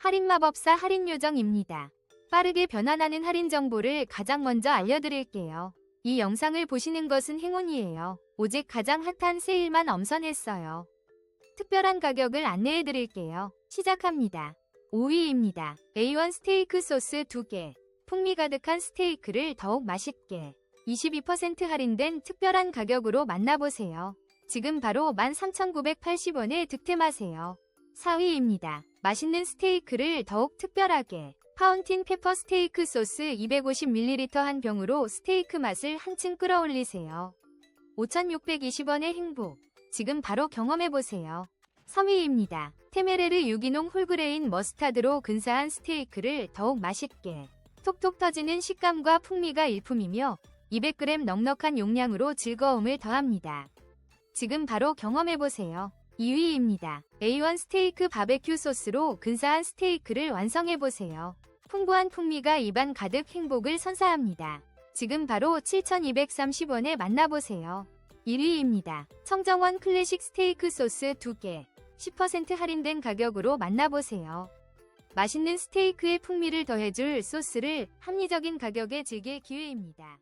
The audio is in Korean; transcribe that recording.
할인마법사 할인요정입니다. 빠르게 변환하는 할인 정보를 가장 먼저 알려드릴게요. 이 영상을 보시는 것은 행운이에요. 오직 가장 핫한 세일만 엄선했어요. 특별한 가격을 안내해드릴게요. 시작합니다. 5위입니다. A1 스테이크 소스 2개. 풍미 가득한 스테이크를 더욱 맛있게. 22% 할인된 특별한 가격으로 만나보세요. 지금 바로 13,980원에 득템하세요. 4위입니다. 맛있는 스테이크를 더욱 특별하게. 파운틴 페퍼 스테이크 소스 250ml 한 병으로 스테이크 맛을 한층 끌어올리세요. 5,620원의 행복. 지금 바로 경험해보세요. 3위입니다. 테메레르 유기농 홀그레인 머스타드로 근사한 스테이크를 더욱 맛있게. 톡톡 터지는 식감과 풍미가 일품이며 200g 넉넉한 용량으로 즐거움을 더합니다. 지금 바로 경험해보세요. 2위입니다. A1 스테이크 바베큐 소스로 근사한 스테이크를 완성해보세요. 풍부한 풍미가 입안 가득 행복을 선사합니다. 지금 바로 7,230원에 만나보세요. 1위입니다. 청정원 클래식 스테이크 소스 2개. 10% 할인된 가격으로 만나보세요. 맛있는 스테이크의 풍미를 더해줄 소스를 합리적인 가격에 즐길 기회입니다.